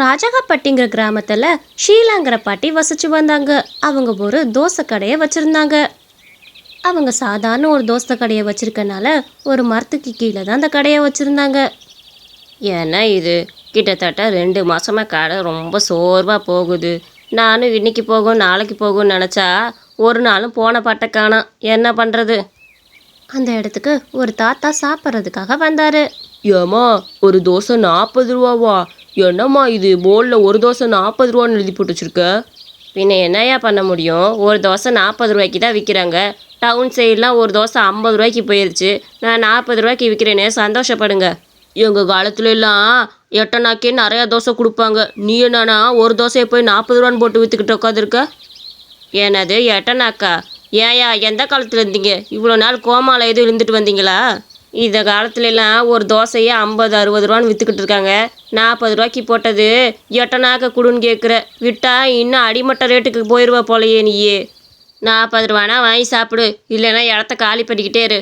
ராஜகாப்பட்டிங்கிற கிராமத்தில் ஷீலாங்கிற பாட்டி வசிச்சு வந்தாங்க. அவங்க ஒரு தோசை கடையை வச்சுருந்தாங்க. அவங்க சாதாரண ஒரு தோசை கடையை வச்சிருக்கனால ஒரு மரத்துக்கு கீழே தான் அந்த கடையை வச்சுருந்தாங்க. ஏன்னா இது கிட்டத்தட்ட ரெண்டு மாசமாக கடை ரொம்ப சோர்வாக போகுது. நானும் இன்னைக்கு போகும் நாளைக்கு போகும்னு நினச்சா ஒரு நாளும் போன பாட்டை காணோம். என்ன பண்ணுறது அந்த இடத்துக்கு ஒரு தாத்தா சாப்பிட்றதுக்காக வந்தார். ஏம்மா ஒரு தோசை நாற்பது ரூபாவா? என்னம்மா இது? போர்டில் ஒரு தோசை நாற்பது ரூபான்னு எழுதி போட்டு வச்சிருக்க. பின்ன என்னய்யா பண்ண முடியும்? ஒரு தோசை நாற்பது ரூபாய்க்கு தான் விற்கிறாங்க டவுன் சைட்லாம் ஒரு தோசை ஐம்பது ரூபாய்க்கு போயிருச்சு. நான் நாற்பது ரூபாய்க்கு விற்கிறேனே சந்தோஷப்படுங்க. எங்கள் காலத்துல எல்லாம் எட்டனாக்கே நிறையா தோசை கொடுப்பாங்க. நீ என்னன்னா ஒரு தோசையை போய் நாற்பது ரூபான்னு போட்டு விற்றுக்கிட்டு உட்காந்துருக்க என்னது எட்டனாக்கா? ஏயா எந்த காலத்தில் இருந்தீங்க? இவ்வளோ நாள் கோமால எதுவும் இருந்துட்டு வந்தீங்களா? இந்த காலத்துலலாம் ஒரு தோசையே ஐம்பது அறுபது ரூபான்னு விற்றுக்கிட்டு இருக்காங்க. நாற்பது ரூபாய்க்கு போட்டது. எட்டனாக்க கொடுன்னு கேட்குற. விட்டா இன்னும் அடிமட்ட ரேட்டுக்கு போயிடுவா போலையே நீயே. நாற்பது ரூபானா வாங்கி சாப்பிடு. இல்லைன்னா இடத்த காலி பண்ணிக்கிட்டே இரு.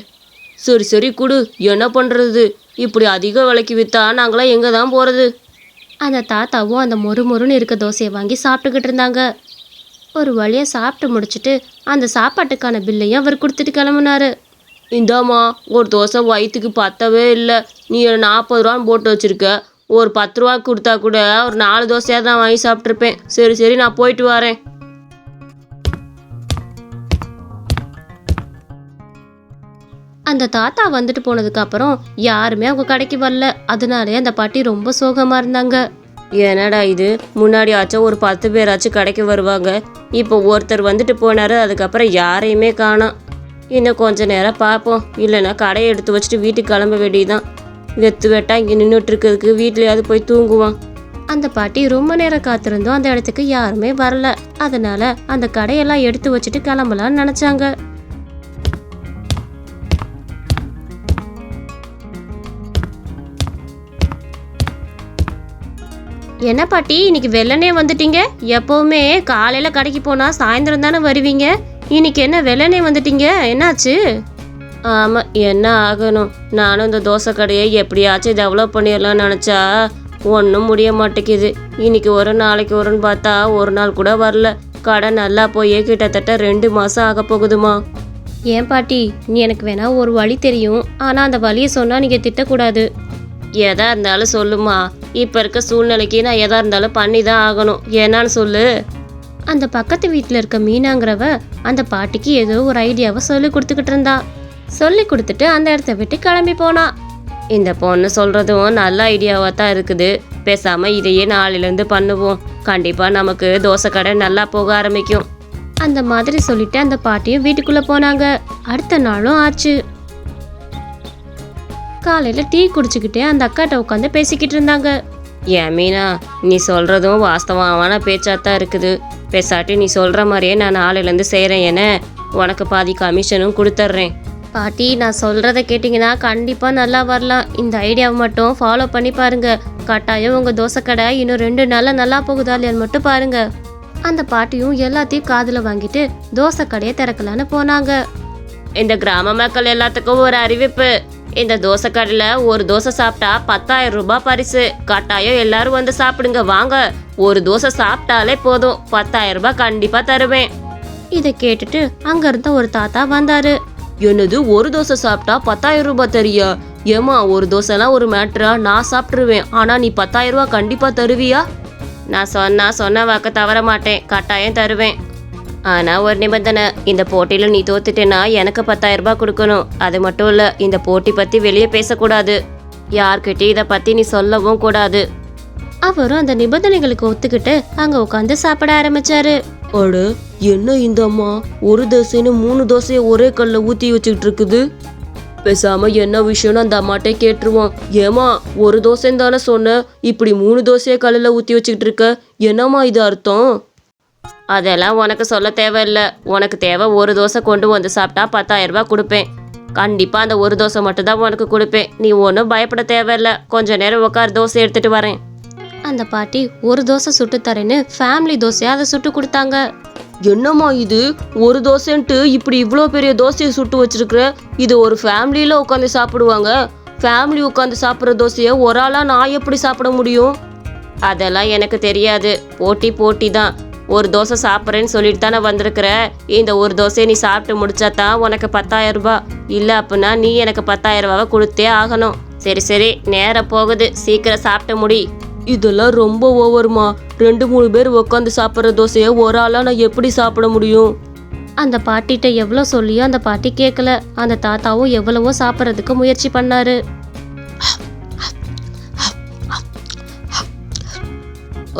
சரி சரி கொடு. என்ன பண்ணுறது இப்படி அதிக விலைக்கு விற்றா நாங்களாம் எங்கே தான் போகிறது அந்த தாத்தாவும் அந்த மொறு மொறுன்னு இருக்க தோசையை வாங்கி சாப்பிட்டுக்கிட்டு இருந்தாங்க. ஒரு வழியாக சாப்பிட்டு முடிச்சுட்டு அந்த சாப்பாட்டுக்கான பில்லையும் அவர் கொடுத்துட்டு கிளம்புனாரு. இந்தாம்மா ஒரு தோசை வயிற்றுக்கு பத்தவே இல்லை. நீ நாற்பது ரூபான்னு போட்டு வச்சிருக்க. ஒரு பத்து ரூபா கொடுத்தா கூட ஒரு நாலு தோசையாக தான் வாங்கி சாப்பிட்ருப்பேன் சரி சரி நான் போயிட்டு வரேன். அந்த தாத்தா வந்துட்டு போனதுக்கு அப்புறம் யாருமே அவங்க கடைக்கு வரல. அதனாலே அந்த பாட்டி ரொம்ப சோகமாக இருந்தாங்க. என்னடா இது? முன்னாடி ஆச்சும் ஒரு பத்து பேராச்சும் கடைக்கு வருவாங்க. இப்போ ஒருத்தர் வந்துட்டு போனாரு அதுக்கப்புறம் யாரையுமே காணோம். இன்னும் கொஞ்ச நேரம் பார்ப்போம். இல்லைன்னா கடையை எடுத்து வச்சுட்டு வீட்டுக்கு கிளம்ப வேண்டியதுதான். வெத்து வெட்டா இங்கே நின்றுட்டு இருக்கிறதுக்கு வீட்லயாவது போய் தூங்குவான். அந்த பாட்டி ரொம்ப நேரம் காத்திருந்தோம் அந்த இடத்துக்கு யாருமே வரல. அதனால அந்த கடையெல்லாம் எடுத்து வச்சுட்டு கிளம்பலாம்னு நினச்சாங்க. என்ன பாட்டி இன்னைக்கு வெள்ளனே வந்துட்டீங்க? எப்பவுமே காலையில கடைக்கு போனா சாயந்தரம் தானே வருவீங்க? இன்னைக்கு என்ன வெள்ளனே வந்துட்டீங்க? என்னாச்சு? ஆமாம் என்ன ஆகணும்? நானும் இந்த தோசை கடையை எப்படியாச்சும் டெவலப் பண்ணிடலாம்னு நினச்சா ஒன்றும் முடிய மாட்டேங்குது. இன்னைக்கு ஒரு நாளைக்கு ஒருன்னு பார்த்தா ஒரு நாள் கூட வரல. கடை நல்லா போய் கிட்டத்தட்ட ரெண்டு மாதம் ஆக போகுதுமா. ஏன் பாட்டி நீ எனக்கு வேணா ஒரு வழி தெரியும். ஆனா அந்த வழியை சொன்னா நீங்க திட்டக்கூடாது. எதா இருந்தாலும் சொல்லுமா. இப்போ இருக்க சூழ்நிலைக்கு நான் எதா இருந்தாலும் பண்ணி தான் ஆகணும். என்னன்னு சொல்லு. அந்த பக்கத்து வீட்டில் இருக்க மீனாங்கிறவ அந்த பாட்டிக்கு ஏதோ ஒரு ஐடியாவை சொல்லி கொடுத்துக்கிட்டு இருந்தா. சொல்லி கொடுத்துட்டு அந்த இடத்த விட்டு கிளம்பி போனா. இந்த பொண்ணு சொல்கிறதும் நல்ல ஐடியாவாக தான் இருக்குது. பேசாமல் இதையே நாளையிலேருந்து பண்ணுவோம். கண்டிப்பாக நமக்கு தோசை கடை நல்லா போக ஆரம்பிக்கும். அந்த மாதிரி சொல்லிட்டு அந்த பாட்டியும் வீட்டுக்குள்ள போனாங்க. அடுத்த நாளும் ஆச்சு. காலையில டீ குடிச்சுக்கிட்டே அந்த அக்காட்ட உட்காந்து பேசிக்கிட்டு இருந்தாங்க. ஏன் மீனா நீ சொல்கிறதும் வாஸ்தவமான பேச்சாக தான் இருக்குது. பேசாட்டி நீ சொல்கிற மாதிரியே நான் நாளையிலேருந்து செய்கிறேன் என்ன உனக்கு பாதி கமிஷனும் கொடுத்துட்றேன் பாட்டி நான் சொல்றத கேட்டிங்கன்னா கண்டிப்பா நல்லா வரலாம். இந்த ஐடியாவை மட்டும் ஃபாலோ பண்ணி பாருங்க. கட்டாயம் உங்க தோசை கடை இன்னும் ரெண்டு நாள்ல நல்லா போகுதா இல்லையான்னு மட்டும் பாருங்க. அந்த பாட்டியும் எல்லாத்தையும் காதுல வாங்கிட்டு தோசை கடையை திறக்கலான்னு போனாங்க. இந்த கிராம மக்கள் எல்லாத்துக்கும் ஒரு அறிவிப்பு. இந்த தோசை கடையில் ஒரு தோசை சாப்பிட்டா பத்தாயிரம் ரூபாய் பரிசு. கட்டாயம் எல்லாரும் வந்து சாப்பிடுங்க. வாங்க ஒரு தோசை சாப்பிட்டாலே போதும். பத்தாயிரம் ரூபாய் கண்டிப்பாக தருவேன். இதை கேட்டுட்டு அங்க இருந்த ஒரு தாத்தா வந்தாரு. என்னது ஒரு தோசை சாப்பிட்டா பத்தாயிரம் ரூபாய் தெரியா? ஏமா ஒரு தோசைலாம் ஒரு மேட்ரா நான் சாப்பிட்ருவேன் ஆனால் நீ பத்தாயிரம் ரூபாய் கண்டிப்பாக தருவியா? நான் சொன்னா சொன்ன வாக்க தவற மாட்டேன். கட்டாயம் தருவேன். ஆனால் ஒரு நிபந்தனை இந்த போட்டியில் நீ தோத்துட்டேன்னா எனக்கு பத்தாயிரம் ரூபாய் கொடுக்கணும். அது மட்டும் இல்லை இந்த போட்டி பற்றி வெளியே பேசக்கூடாது. யார்கிட்டயும் இதை பற்றி நீ சொல்லவும் கூடாது. அவரும் அந்த நிபந்தனைகளுக்கு ஒத்துக்கிட்டு அங்க உட்காந்து சாப்பிட ஆரம்பிச்சாரு. அட என்ன இந்த அம்மா? ஒரு தோசைன்னு மூணு தோசையை ஒரே கல்ல ஊத்தி வச்சுக்கிட்டு இருக்குது. பேசாம என்ன விஷயம்னு அந்த அம்மாட்டே கேட்டுருவோம் ஏமா ஒரு தோசைன்னு தானே சொன்ன இப்படி மூணு தோசையை கல்லில் ஊற்றி வச்சுக்கிட்டு இருக்க? என்னம்மா இது அர்த்தம்? அதெல்லாம் உனக்கு சொல்ல தேவையில்ல. உனக்கு தேவை ஒரு தோசை கொண்டு வந்து சாப்பிட்டா பத்தாயிரம் ரூபாய் கொடுப்பேன். கண்டிப்பா அந்த ஒரு தோசை மட்டும் தான் உனக்கு கொடுப்பேன். நீ ஒன்றும் பயப்பட தேவையில்ல. கொஞ்ச நேரம் உட்கார் தோசை எடுத்துட்டு வரேன். அந்த பாட்டி ஒரு தோசை சுட்டு தரேன்னு ஃபேமிலி தோசையை அதை சுட்டு கொடுத்தாங்க. என்னம்மா இது? ஒரு தோசைன்ட்டு இப்படி இவ்வளோ பெரிய தோசையை சுட்டு வச்சிருக்கிற? இது ஒரு ஃபேமிலியில் உட்காந்து சாப்பிடுவாங்க. ஃபேமிலி உட்காந்து சாப்பிட்ற தோசையை ஒரு ஆளாக நான் எப்படி சாப்பிட முடியும்? அதெல்லாம் எனக்கு தெரியாது. போட்டி போட்டி தான் ஒரு தோசை சாப்பிட்றேன்னு சொல்லிட்டு தானே வந்திருக்கிற? இந்த ஒரு தோசையை நீ சாப்பிட்டு முடிச்சா தான் உனக்கு பத்தாயிரம் ரூபாய். இல்லை அப்படின்னா நீ எனக்கு பத்தாயிரம் ரூபாவை கொடுத்தே ஆகணும். சரி சரி நேரம் போகுது. சீக்கிரம் சாப்பிட்டு முடி. இதெல்லாம் ரொம்ப ஓவருமா? ரெண்டு மூணு பேர் உட்காந்து சாப்பிட்ற தோசையை ஒரு ஆளா நான் எப்படி சாப்பிட முடியும்? அந்த பாட்டிகிட்ட எவ்வளோ சொல்லியும் அந்த பாட்டி கேட்கல அந்த தாத்தாவும் எவ்வளவோ சாப்பிட்றதுக்கு முயற்சி பண்ணாரு.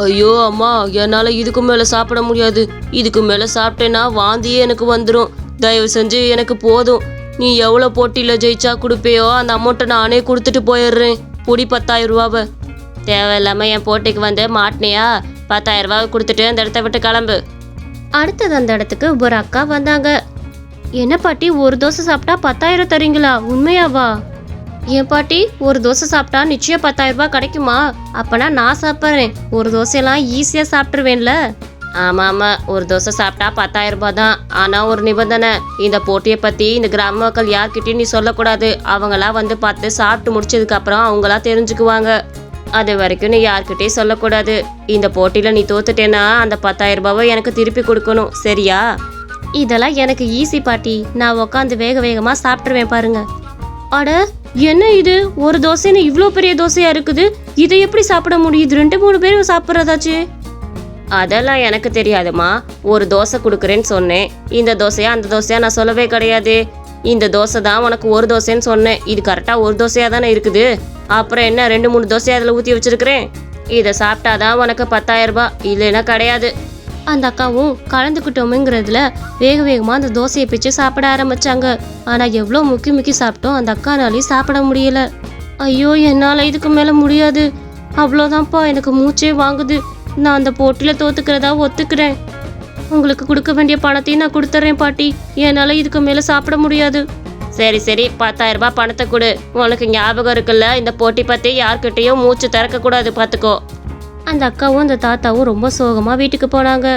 ஐயோ அம்மா என்னால் இதுக்கு மேலே சாப்பிட முடியாது. இதுக்கு மேலே சாப்பிட்டேன்னா வாந்தியே எனக்கு வந்துடும் தயவு செஞ்சு எனக்கு போதும். நீ எவ்வளோ போட்டியில் ஜெயிச்சா கொடுப்பியோ அந்த அமௌண்ட்டை நானே கொடுத்துட்டு போயிடுறேன். பொடி பத்தாயிரம் ரூபாவை. தேவையில்லாம என் போட்டிக்கு வந்து மாட்டினியா? பத்தாயிரம் ரூபாய் கொடுத்துட்டு அந்த இடத்த விட்டு கிளம்பு. அடுத்தது அந்த இடத்துக்கு ஒரு அக்கா வந்தாங்க. என்ன பாட்டி ஒரு தோசை சாப்பிட்டா பத்தாயிரம் தரீங்களா? உண்மையாவா? என் பாட்டி ஒரு தோசை சாப்பிட்டா நிச்சயம் பத்தாயிரம் ரூபாய் கிடைக்குமா? அப்பனா நான் சாப்பிட்றேன். ஒரு தோசையெல்லாம் ஈஸியாக சாப்பிட்ருவேன்ல ஆமாம் ஆமாம் ஒரு தோசை சாப்பிட்டா பத்தாயிரம் ரூபாய் தான். ஆனால் ஒரு நிபந்தனை. இந்த போட்டியை பற்றி இந்த கிராம மக்கள் யார்கிட்டையும் நீ சொல்லக்கூடாது. அவங்களாம் வந்து பார்த்து சாப்பிட்டு முடிச்சதுக்கப்புறம் அவங்களா தெரிஞ்சுக்குவாங்க. அது வரைக்கும் நீ யார்கிட்டையும் சொல்லக்கூடாது. இந்த போட்டியில் நீ தோத்துட்டேன்னா அந்த பத்தாயிரம் ரூபாவை எனக்கு திருப்பி கொடுக்கணும். சரியா? இதெல்லாம் எனக்கு ஈஸி பாட்டி. நான் உட்காந்து வேக வேகமாக சாப்பிட்ருவேன் பாருங்கள் அட என்ன இது? ஒரு தோசைன்னு இவ்வளோ பெரிய தோசையா இருக்குது? இதை எப்படி சாப்பிட முடியுது? ரெண்டு மூணு பேரும் சாப்பிட்றதாச்சு. அதெல்லாம் எனக்கு தெரியாதுமா ஒரு தோசை கொடுக்குறேன்னு சொன்னேன். இந்த தோசையா அந்த தோசையா நான் சொல்லவே கிடையாது. இந்த தோசை தான் உனக்கு ஒரு தோசைன்னு சொன்னேன். இது கரெக்டாக ஒரு தோசையாக தானே இருக்குது? அப்புறம் என்ன ரெண்டு மூணு தோசையை அதில் ஊற்றி வச்சிருக்கிறேன்? இதை சாப்பிட்டாதான் உனக்கு பத்தாயிரம் ரூபாய். இல்லைன்னா கிடையாது. அந்த அக்காவும் கலந்துக்கிட்டோமுங்கிறதுல வேக வேகமாக அந்த தோசையை பிச்சு சாப்பிட ஆரம்பிச்சாங்க. ஆனால் எவ்வளோ முக்கி முக்கி சாப்பிட்டோம் அந்த அக்கானாலையும் சாப்பிட முடியல. ஐயோ என்னால் இதுக்கு மேலே முடியாது. அவ்வளோதான்ப்பா எனக்கு மூச்சே வாங்குது. நான் அந்த போட்டியில் தோத்துக்கிறதா ஒத்துக்கிறேன். உங்களுக்கு கொடுக்க வேண்டிய பணத்தையும் நான் கொடுத்துட்றேன் பாட்டி. என்னால் இதுக்கு மேலே சாப்பிட முடியாது. சரி சரி பத்தாயிரம் ரூபாய் பணத்தை கொடு. உனக்கு ஞாபகம் இருக்குல்ல இந்த போட்டி பற்றி யார்கிட்டேயும் மூச்சு திறக்கக்கூடாது பார்த்துக்கோ அந்த அக்காவும் அந்த தாத்தாவும் ரொம்ப சோகமாக வீட்டுக்கு போனாங்க.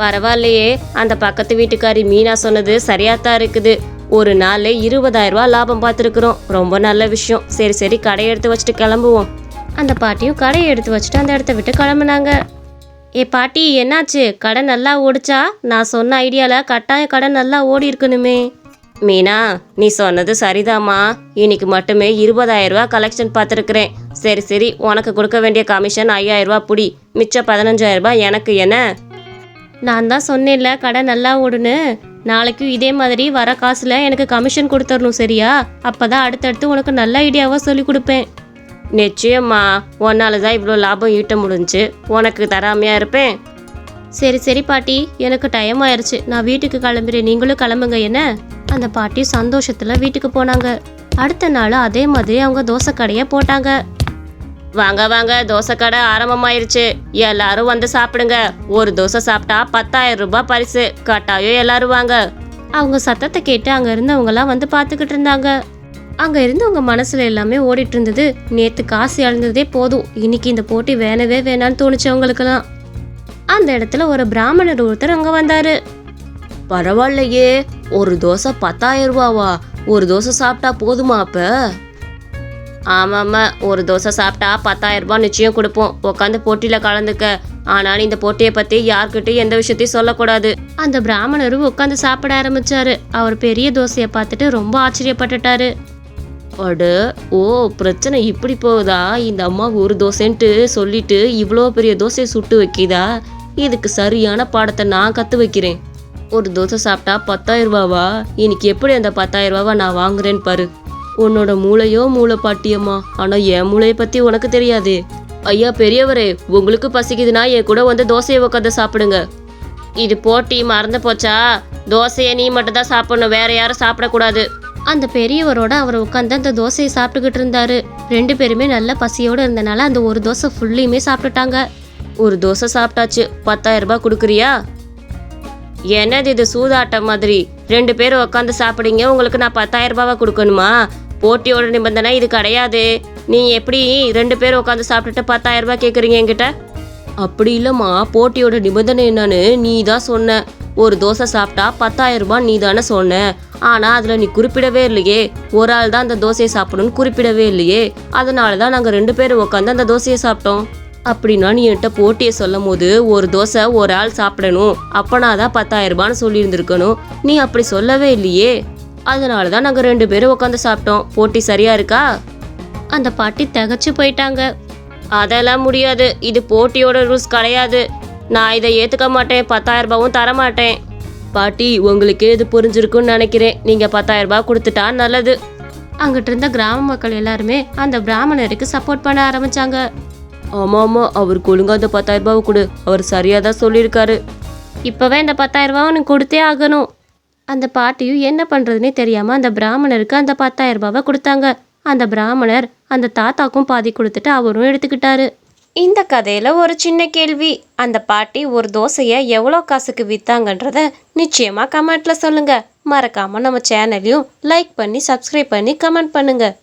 பரவாயில்லையே அந்த பக்கத்து வீட்டுக்காரி மீனா சொன்னது சரியாக தான் இருக்குது. ஒரு நாள் இருபதாயிரம் ரூபா லாபம் பார்த்துருக்குறோம். ரொம்ப நல்ல விஷயம். சரி சரி கடையை எடுத்து வச்சுட்டு கிளம்புவோம். அந்த பாட்டியும் கடையை எடுத்து வச்சுட்டு அந்த இடத்த விட்டு கிளம்புனாங்க. ஏ பாட்டி என்னாச்சு? கடை நல்லா ஓடிச்சா? நான் சொன்ன ஐடியாவில் கட்டாயம் கடை நல்லா ஓடி இருக்கணுமே மீனா நீ சொன்னது சரிதாம்மா. இன்னைக்கு மட்டுமே இருபதாயிரம் ரூபா கலெக்ஷன் பார்த்துருக்குறேன். சரி சரி உனக்கு கொடுக்க வேண்டிய கமிஷன் ஐயாயிரம் ரூபா புடி. மிச்சம் பதினஞ்சாயிரம் ரூபாய் எனக்கு என்ன? நான் தான் சொன்னேன்ல கடை நல்லா ஓடுன்னு. நாளைக்கும் இதே மாதிரி வர காசுல எனக்கு கமிஷன் கொடுத்துடணும் சரியா? அப்பதான் அடுத்தடுத்து உனக்கு நல்ல ஐடியாவா சொல்லி கொடுப்பேன். நிச்சயம்மா உன்னால தான் இவ்வளோ லாபம் ஈட்ட முடிஞ்சு. உனக்கு தராமையா இருப்பேன். சரி சரி பாட்டி. எனக்கு டைம் ஆயிடுச்சு நான் வீட்டுக்கு கிளம்புறேன். நீங்களும் கிளம்புங்க என்ன? அந்த பாட்டி சந்தோஷத்துல வீட்டுக்கு போனாங்க. அடுத்த நாள் அதே மாதிரி அவங்க தோசை கடையை போட்டாங்க. வாங்க வாங்க தோசை கடை ஆரம்பமாயிருச்சு. எல்லாரும் வந்து சாப்பிடுங்க. ஒரு தோசை சாப்பிட்டா பத்தாயிரம் ரூபாய் பரிசு. கட்டாயம் எல்லாரும் வாங்க. அவங்க சத்தத்தை கேட்டு அங்க இருந்தவங்கலாம் வந்து பார்த்துக்கிட்டு இருந்தாங்க. அங்க இருந்தவங்க மனசுல எல்லாமே ஓடிட்டு இருந்தது. நேத்து காசு இழந்ததே போதும். இன்னைக்கு இந்த போட்டி வேணவே வேணான்னு தோணுச்சு அவங்களுக்கெல்லாம். அந்த இடத்துல ஒரு பிராமணர் ஒருத்தர் அங்க வந்தாரு. பரவாயில்லையே ஒரு தோசை பத்தாயிரம் ரூபாவா? ஒரு தோசை சாப்பிட்டா போதுமா அப்ப? ஆமாம்மா ஒரு தோசை சாப்பிட்டா பத்தாயிரம் ரூபாய் நிச்சயம் கொடுப்போம். உட்காந்து போட்டியில கலந்துக்க. ஆனால் இந்த போட்டியை பத்தி யார்கிட்டயும் எந்த விஷயத்தையும் சொல்லக்கூடாது. அந்த பிராமணரும் உட்காந்து சாப்பிட ஆரம்பிச்சாரு. அவர் பெரிய தோசையை பார்த்துட்டு ரொம்ப ஆச்சரியப்பட்டுட்டாரு. அட ஓ பிரச்சனை இப்படி போகுதா? இந்த அம்மா ஒரு தோசைன்ட்டு சொல்லிட்டு இவ்வளோ பெரிய தோசையை சுட்டு வைக்கிதா? இதுக்கு சரியான பாடத்தை நான் கற்று வைக்கிறேன். ஒரு தோசை சாப்பிட்டா பத்தாயிரம் ரூபாவா? இன்னைக்கு எப்படி அந்த பத்தாயிரம் ரூபாவை நான் வாங்குறேன்னு பாரு. உன்னோட மூளையோ மூளை பாட்டியம்மா ஆனால் என் மூளையை பற்றி உனக்கு தெரியாது. ஐயா பெரியவரே உங்களுக்கு பசிக்குதுன்னா என் கூட வந்து தோசையை உட்காந்து சாப்பிடுங்க. இது போட்டி மறந்து போச்சா? தோசையை நீ மட்டும் தான் சாப்பிடணும் வேற யாரும் சாப்பிடக்கூடாது. அந்த பெரியவரோட அவர் உட்காந்து அந்த தோசையை சாப்பிட்டுக்கிட்டு இருந்தாரு. ரெண்டு பேருமே நல்ல பசியோட இருந்தனால அந்த ஒரு தோசை ஃபுல்லையுமே சாப்பிட்டுட்டாங்க. ஒரு தோசை சாப்பிட்டாச்சு. பத்தாயிரம் ரூபாய் கொடுக்குறியா? என்னது இது சூதாட்டம் மாதிரி? ரெண்டு பேரும் உட்காந்து சாப்பிடுங்க உங்களுக்கு நான் பத்தாயிரம் ரூபாவா கொடுக்கணுமா? போட்டியோட நிபந்தனை இது கிடையாது. நீ எப்படி ரெண்டு பேரும் உட்காந்து சாப்பிட்டுட்டு பத்தாயிரம் ரூபாய் கேட்குறீங்க என்கிட்ட? அப்படி இல்லைம்மா போட்டியோட நிபந்தனை என்னன்னு நீ தான் சொன்ன. ஒரு தோசை சாப்பிட்டா பத்தாயிரம் ரூபாய் நீ தானே சொன்ன. ஆனால் அதில் நீ குறிப்பிடவே இல்லையே. ஒரு ஆள் தான் அந்த தோசையை சாப்பிடணும்னு குறிப்பிடவே இல்லையே. அதனால தான் நாங்கள் ரெண்டு பேரும் உட்காந்து அந்த தோசையை சாப்பிட்டோம். அப்படின்னா நீ என்கிட்ட போட்டியை சொல்லும் போது ஒரு தோசை ஒரு ஆள் சாப்பிடணும். அப்பனா தான் பத்தாயிரம் ரூபான்னு சொல்லியிருந்திருக்கணும். நீ அப்படி சொல்லவே இல்லையே. அதனால தான் நாங்கள் ரெண்டு பேரும் உட்காந்து சாப்பிட்டோம். போட்டி சரியா இருக்கா? அந்த பாட்டி திகச்சு போயிட்டாங்க. அதெல்லாம் முடியாது. இது போட்டியோட ரூல்ஸ் கிடையாது. நான் இதை ஏத்துக்க மாட்டேன். பத்தாயிரம் ரூபாவும் தர மாட்டேன். பாட்டி உங்களுக்கே இது புரிஞ்சிருக்கும்னு நினைக்கிறேன். நீங்க பத்தாயிரம் ரூபாய் கொடுத்துட்டா நல்லது. அங்கிட்டு இருந்த கிராம மக்கள் எல்லாருமே அந்த பிராமணருக்கு சப்போர்ட் பண்ண ஆரம்பிச்சாங்க. ஆமா ஆமா அவருக்கு ஒழுங்கா அந்த பத்தாயிரம் ரூபாவை கொடு. அவர் சரியா தான் சொல்லியிருக்காரு. இப்போவே இந்த பத்தாயிரம் உனக்கு கொடுத்தே ஆகணும். அந்த பாட்டியும் என்ன பண்ணுறதுனே தெரியாமல் அந்த பிராமணருக்கு அந்த பத்தாயிரம் ரூபாவை கொடுத்தாங்க. அந்த பிராமணர் அந்த தாத்தாக்கும் பாதி கொடுத்துட்டு அவரும் எடுத்துக்கிட்டாரு. இந்த கதையில் ஒரு சின்ன கேள்வி. அந்த பாட்டி ஒரு தோசையை எவ்வளோ காசுக்கு விற்றாங்கன்றத நிச்சயமாக கமெண்ட்டில் சொல்லுங்கள் மறக்காமல் நம்ம சேனலையும் லைக் பண்ணி சப்ஸ்கிரைப் பண்ணி கமெண்ட் பண்ணுங்கள்